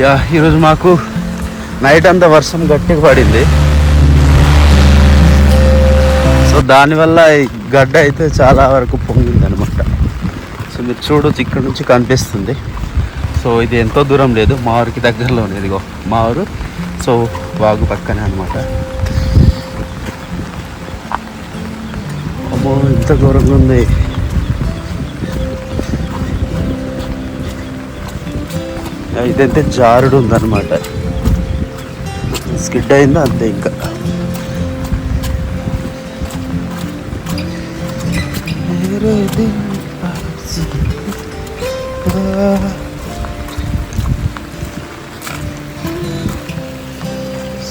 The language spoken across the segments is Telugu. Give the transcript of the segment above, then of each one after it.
యా ఈరోజు మాకు నైట్ అంతా వర్షం గట్టిగా పడింది. సో దానివల్ల ఈ గడ్డ అయితే చాలా వరకు పొంగింది అనమాట సో మీరు చూడొచ్చు ఇక్కడ నుంచి కనిపిస్తుంది. సో ఇది ఎంతో దూరం లేదు మా ఊరికి దగ్గరలో ఇదిగో మా ఊరు సో వాగు పక్కనే అనమాట అబ్బో ఇంత ఘోరంగా ఉంది. ఇదైతే జారుడు ఉందన్నమాట. స్కిడ్ అయిందో అంతే ఇంకా.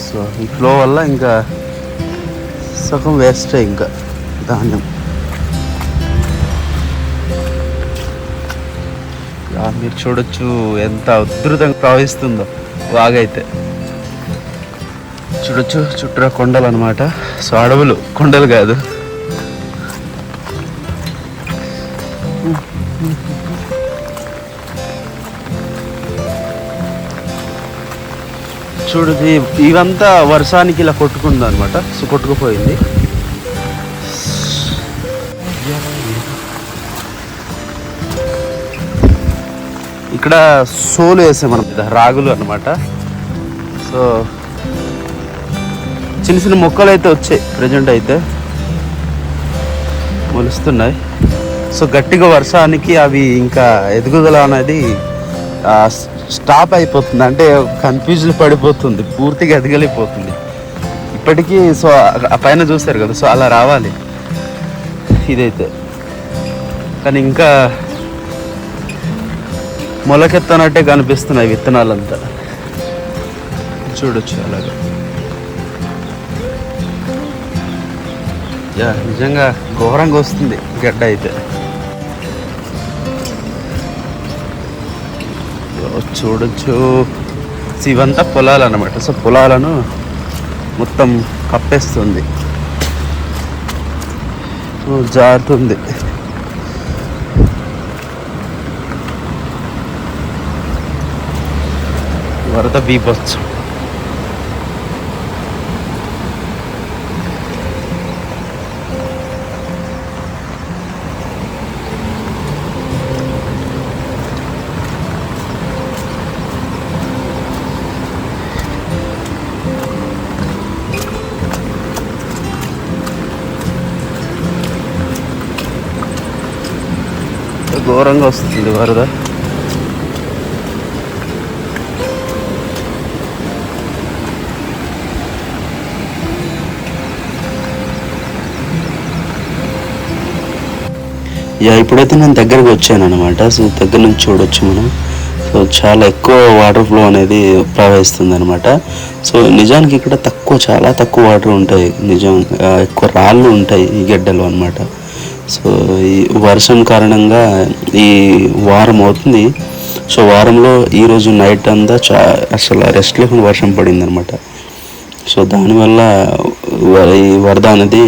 సో ఈ ఫ్లో వల్ల ఇంకా సగం వేస్టే ఇంకా. ధాన్యం. మీరు చూడొచ్చు ఎంత ఉధృతంగా ప్రవహిస్తుందో వాగైతే. చూడొచ్చు చుట్టూ కొండలు అనమాట సో అడవులు కొండలు కాదు. చూడు ఇవంతా వర్షానికి ఇలా కొట్టుకుంది అనమాట సో కొట్టుకుపోయింది. ఇక్కడ సోలు వేసాం మనం రాగులు అనమాట సో చిన్న చిన్న మొక్కలు అయితే వచ్చాయి ప్రజెంట్ అయితే. మొలుస్తున్నాయి. సో గట్టిగా వర్షానికి అవి ఇంకా ఎదుగుదల అనేది స్టాప్ అయిపోతుంది. అంటే కన్ఫ్యూజన్ పడిపోతుంది. పూర్తిగా ఎదగలిపోతుంది ఇప్పటికీ సో ఆ పైన చూస్తారు కదా సో అలా రావాలి. ఇదైతే. కానీ ఇంకా మొలకెత్తనట్టే కనిపిస్తున్నాయి విత్తనాలంతా. చూడొచ్చు అలాగా. యా నిజంగా ఘోరంగా వస్తుంది గడ్డ అయితే. చూడొచ్చు. ఇవంతా పొలాలు అనమాట సో పొలాలను మొత్తం కప్పేస్తుంది. జారుతుంది. వరద బీపొచ్చు ఘోరంగా వస్తుంది వరద యా ఇప్పుడైతే నేను దగ్గరకు వచ్చాను అనమాట సో దగ్గర నుంచి చూడొచ్చు మనం. సో చాలా ఎక్కువ వాటర్ ఫ్లో అనేది ప్రవహిస్తుంది అనమాట సో నిజానికి ఇక్కడ తక్కువ చాలా తక్కువ వాటర్ ఉంటాయి. నిజం ఎక్కువ రాళ్ళు ఉంటాయి ఈ గడ్డలు అనమాట సో ఈ వర్షం కారణంగా ఈ వారం అవుతుంది. సో వారంలో ఈరోజు నైట్ అంతా చా అసలు రెస్ట్ లేకుండా వర్షం పడింది అనమాట సో దానివల్ల ఈ వరద అనేది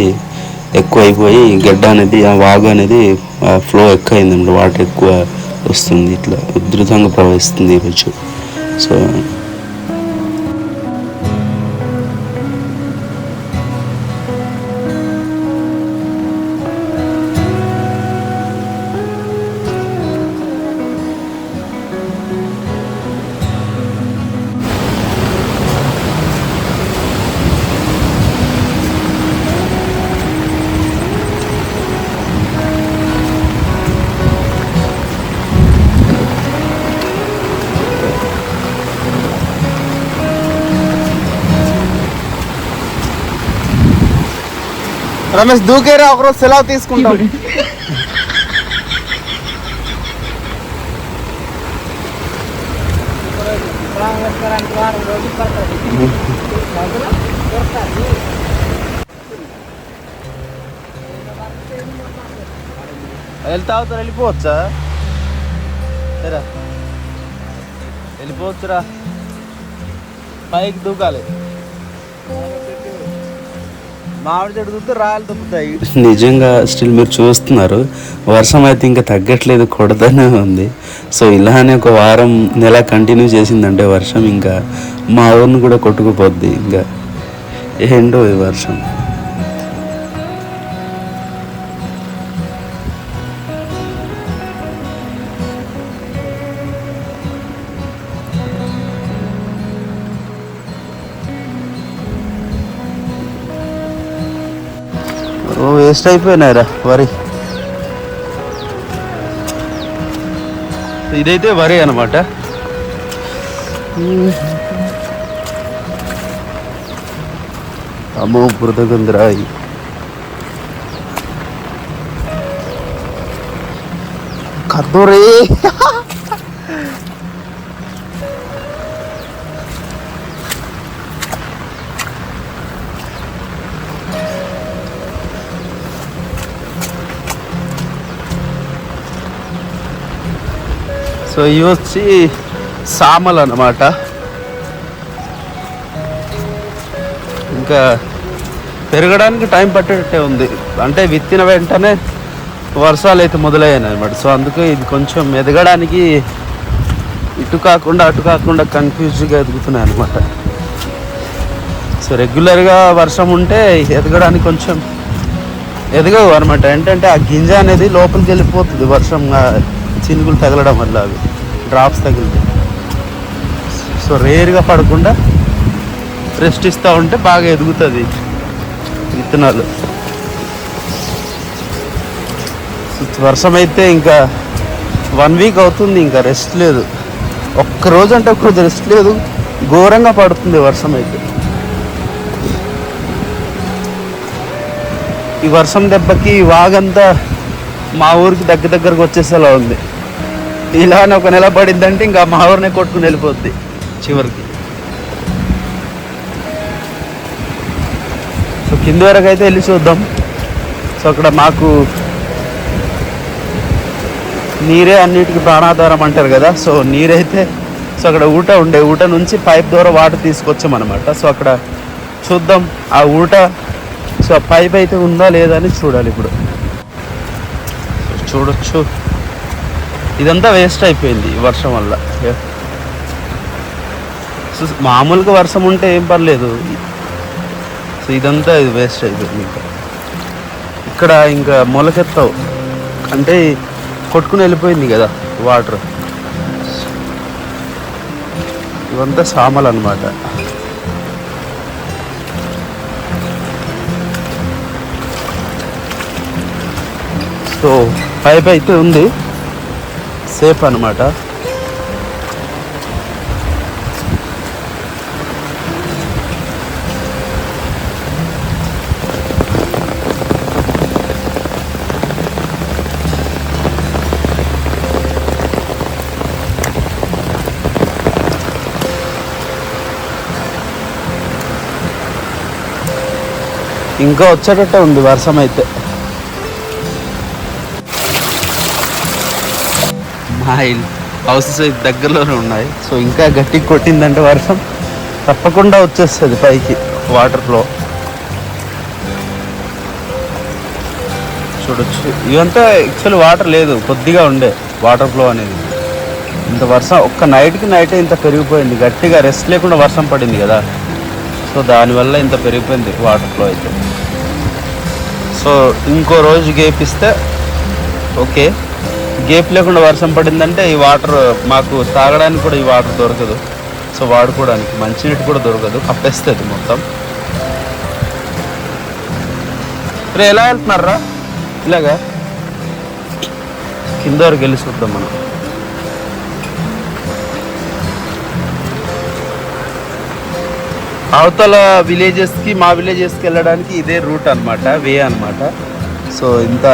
ఎక్కువ అయిపోయి గడ్డ అనేది ఆ వాగు అనేది ఫ్లో ఎక్కువ అయింది వాటర్ ఎక్కువ వస్తుంది ఇట్లా ఉధృతంగా ప్రవహిస్తుంది ఈరోజు సో రమేష్ దూకేరా ఒకరోజు సెలవు తీసుకుంటాం. వెళ్తా అవుతారు వెళ్ళిపోవచ్చా? సరే. వెళ్ళిపోవచ్చురా. పైకి దూకాలి. మామిడి చెట్టు రాయలు నిజంగా స్టిల్ మీరు చూస్తున్నారు. వర్షం అయితే ఇంకా తగ్గట్లేదు కొడతానే ఉంది. సో ఇలానే ఒక వారం నెల కంటిన్యూ చేసిందంటే వర్షం ఇంకా మా ఊరిని కూడా కొట్టుకుపోద్ది. ఇంకా ఏంటో ఈ వర్షం. ఓ వేస్ట్ అయిపోయినాయిరా వరి ఇదైతే వరి అనమాట అమ్మో బురదగుందిరాయి కర్దూరే సో ఇవి వచ్చి సామలు అన్నమాట. ఇంకా పెరగడానికి టైం పట్టేటట్టే ఉంది. అంటే విత్తిన వెంటనే వర్షాలు అయితే మొదలయ్యాయి అనమాట సో అందుకే ఇది కొంచెం ఎదగడానికి ఇటు కాకుండా అటు కాకుండా కన్ఫ్యూజ్గా ఎదుగుతున్నాయి అనమాట సో రెగ్యులర్గా వర్షం ఉంటే ఎదగడానికి కొంచెం ఎదగవు అనమాట ఏంటంటే ఆ గింజ అనేది లోపలికి వెళ్ళిపోతుంది వర్షం చినుకులు తగలడం వల్ల అవి డ్రాప్స్ తగిలితే. సో రేర్గా పడకుండా రెస్ట్ ఇస్తూ ఉంటే బాగా ఎదుగుతుంది విత్తనాలు. వర్షం అయితే ఇంకా వన్ వీక్ అవుతుంది ఇంకా రెస్ట్ లేదు. ఒక్క రోజు అంటే ఒక్క రోజు రెస్ట్ లేదు ఘోరంగా పడుతుంది వర్షం అయితే ఈ వర్షం దెబ్బకి వాగంతా మా ఊరికి దగ్గర దగ్గరకు వచ్చేసేలా ఉంది. ఇలానే ఒక నెల పడిందంటే ఇంకా మా ఊరినే కొట్టుకుని వెళ్ళిపోద్ది చివరికి. సో కింద వరకు అయితే వెళ్ళి చూద్దాం. సో అక్కడ మాకు నీరే అన్నిటికీ ప్రాణాధారం అంటారు కదా సో నీరైతే సో అక్కడ ఊట ఉండే ఊట నుంచి పైప్ ద్వారా వాటర్ తీసుకొచ్చామన్నమాట. సో అక్కడ చూద్దాం ఆ ఊట సో ఆ పైప్ అయితే ఉందా లేదా అని చూడాలి ఇప్పుడు. చూడొచ్చు. ఇదంతా వేస్ట్ అయిపోయింది వర్షం వల్ల. సో మామూలుగా వర్షం ఉంటే ఏం పర్లేదు. సో ఇదంతా ఇది వేస్ట్ అయిపోయింది ఇంకా. ఇక్కడ ఇంకా మొలకెత్తావు. అంటే కొట్టుకుని వెళ్ళిపోయింది కదా వాటర్. ఇవంతా సామలు అనమాట సో పైప్ అయితే ఉంది. సేఫ్ అనమాట ఇంకా వచ్చేటట్టే ఉంది వర్షం అయితే. మా హౌసెస్ అయితే దగ్గరలోనే ఉన్నాయి. సో ఇంకా గట్టి కొట్టిందంటే వర్షం. తప్పకుండా వచ్చేస్తుంది పైకి వాటర్ ఫ్లో. చూడొచ్చు. ఇవంతా యాక్చువల్ వాటర్ లేదు కొద్దిగా ఉండే వాటర్ ఫ్లో అనేది. ఇంత వర్షం ఒక్క నైట్కి నైటే ఇంత పెరిగిపోయింది. గట్టిగా రెస్ట్ లేకుండా వర్షం పడింది కదా. సో దానివల్ల ఇంత పెరిగిపోయింది వాటర్ ఫ్లో అయితే. సో ఇంకో రోజు గేపిస్తే ఓకే. గేప్ లేకుండా వర్షం పడిందంటే ఈ వాటర్ మాకు తాగడానికి కూడా ఈ వాటర్ దొరకదు. సో వాడుకోవడానికి మంచినీటి కూడా దొరకదు. కప్పేస్తుంది మొత్తం. రే ఎలా వెళ్తున్నారా ఇలాగా? కింద వరకు వెళ్ళి చూద్దాం మనం. అవతల విలేజెస్కి మా విలేజెస్కి వెళ్ళడానికి ఇదే రూట్ అన్నమాట వే అన్నమాట. సో ఇంత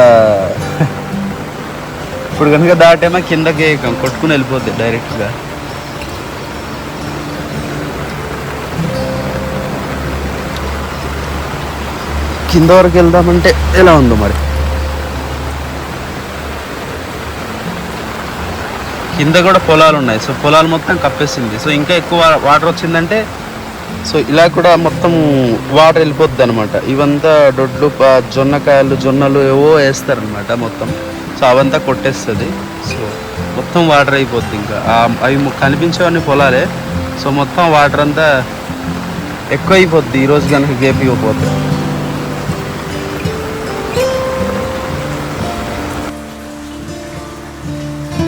ఇప్పుడు కనుక దాటేమో కిందకి కొట్టుకుని వెళ్ళిపోద్ది డైరెక్ట్గా. కింద వరకు వెళ్దామంటే ఎలా ఉందో మరి? కింద కూడా పొలాలు ఉన్నాయి. సో పొలాలు మొత్తం కప్పేసింది. సో ఇంకా ఎక్కువ వాటర్ వచ్చిందంటే సో ఇలా కూడా మొత్తం వాటర్ వెళ్ళిపోద్ది అనమాట ఇవంతా దొడ్లు జొన్నకాయలు జొన్నలు ఏవో వేస్తారనమాట మొత్తం. సో అవంతా కొట్టేస్తుంది. సో మొత్తం వాటర్ అయిపోద్ది ఇంకా. అవి కనిపించేవన్నీ పొలాలే. సో మొత్తం వాటర్ అంతా ఎక్కువ అయిపోద్ది ఈరోజు కనుక గేప్ ఇవ్వకపోతే